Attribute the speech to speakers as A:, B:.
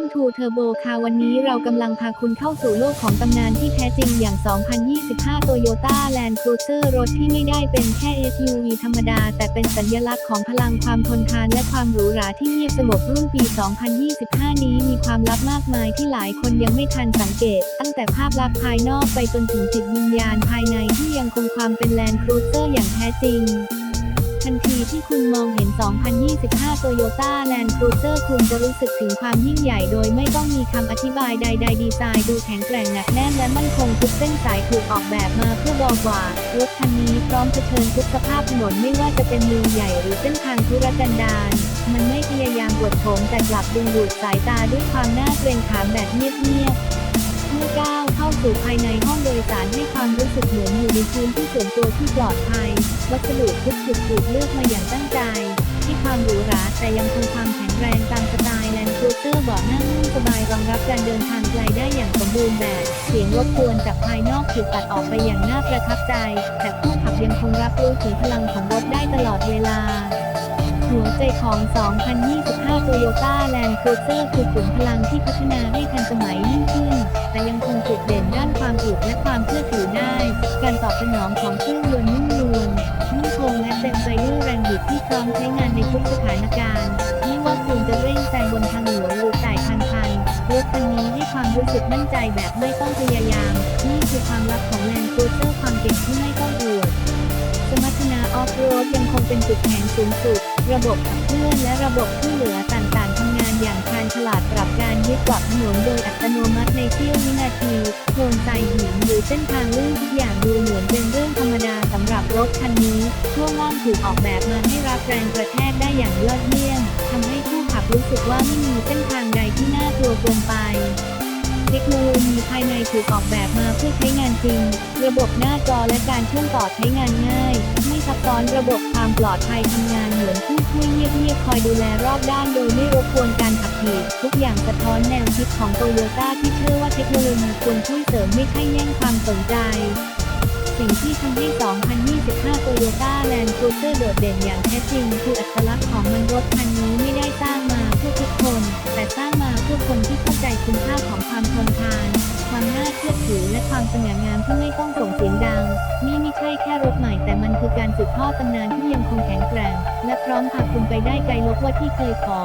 A: Welcome to Turbo ค่ะวันนี้เรากำลังพาคุณเข้าสู่โลกของตำนานที่แท้จริงอย่าง 2025 Toyota Land Cruiser รถที่ไม่ได้เป็นแค่ SUV ธรรมดา แต่เป็นสัญลักษณ์ของพลังความทนทานและความหรูหราที่เงียบสงบรุ่นปี 2025 นี้มีความลับมากมายที่หลายคนยังไม่ทันสังเกต ตั้งแต่ภาพลักษณ์ภายนอกไปจนถึงจิตวิญญาณภายในที่ยังคงความเป็น Land Cruiser อย่างแท้จริง ทันทีที่คุณมองเห็น 2025 Toyota Land Cruiser คุณจะรู้สึกถึงความยิ่งใหญ่โดยไม่ต้องมีคำอธิบายใด ๆ ดีไซน์ดูแข็งแกร่งหนักแน่นและมั่นคงทุกเส้นสายถูกออกแบบมาเพื่อบอกว่ารถคันนี้พร้อมเผชิญทุกสภาพถนนไม่ว่าจะเป็นเมืองใหญ่หรือเส้นทางธุรกันดารมันไม่พยายามบดโถมแต่กลับดึงดูดสายตาด้วยความน่าเกรงขามแบบเงียบๆ เมื่อก้าวเข้าสู่ภายในห้องโดยสารให้ความรู้สึกเหมือนอยู่ในพื้นที่ส่วนตัวที่ปลอดภัย วัสดุทุกจุดถูกเลือกมาอย่างตั้งใจที่ความหรูหราแต่ยังคงความแข็งแรงตามสไตล์แลนด์ครูเซอร์เบาะนั่งนุ่มสบายรองรับการเดินทางไกลได้อย่างสมบูรณ์แบบ เสียงรบกวนจากภายนอกถูกตัดออกไปอย่างน่าประทับใจ แต่ผู้ขับยังคงรับรู้ถึงพลังของรถได้ตลอดเวลา หัวใจของ 2025 Toyota Land Cruiser คือขุมพลังที่พัฒนาให้ทันสมัยยิ่งขึ้น แต่ยังคงจุดเด่นด้านความอึดและความเชื่อถือได้ การตอบสนองของเครื่องยนต์นุ่มนวลนุ่มคงและเต็มไปด้วยแรงบิดที่พร้อมใช้งานในทุกสถานการณ์ไม่ว่าคุณจะเร่งแซงบนทางหลวงหรือไต่ทางชันรถคันนี้ให้ความรู้สึกมั่นใจแบบไม่ต้องพยายาม นี่คือความลับของ Land Cruiser ความเก่งที่ไม่ต้องอวดสมรรถนะออฟโรดยังคงเป็นจุดแข็งสูงสุด ระบบขับเคลื่อนและระบบช่เหลือต่างๆทำงานอย่างชาญฉลาดปรับการยึดเกาะถนนโดยอัตโนมัติในเสี้ยววินาทีโคลนทรายหินหรือเส้นทางลื่นทุกอย่างดูเหมือนเป็นเรื่องธรรมดาสำหรับรถคันนี้ช่วงล่างถูกออกแบบมาให้รับแรงกระแทกได้อย่างยอดเยี่ยมทำให้ผู้ขับรู้สึกว่าไม่มีเส้นทางใดที่น่ากลัวเกินไปเทคโนโลยีภายในถูกออกแบบมาเพื่อใช้งานจริง ระบบหน้าจอและการเชื่อมต่อใช้งานง่าย ซ้อนระบบความปลอดภัยทำงานเหมือนผู้ช่วยเงียบๆคอยดูแลรอบด้านโดยไม่รบกวนการขับขี่ทุกอย่างสะท้อนแนวคิดของโตโยต้าที่เชื่อว่าเทคโนโลยีควรช่วยเสริมไม่ใช่แย่งความสนใจ สิ่งที่ทำให้ 2025 Toyota Land Cruiser โดดเด่นอย่างแท้จริง คืออัตลักษณ์ของมันรถคันนี้ไม่ได้สร้างมาเพื่อทุกคน แต่สร้างมาเพื่อคนที่เข้าใจคุณค่าของความทนทาน ความน่าเชื่อถือและความสง่างามที่ไม่ต้อง คือการสืบทอดตำนานที่ยังคงแข็งแกร่ง และพร้อมพาคุณไปได้ไกลลบว่าที่เคยขอ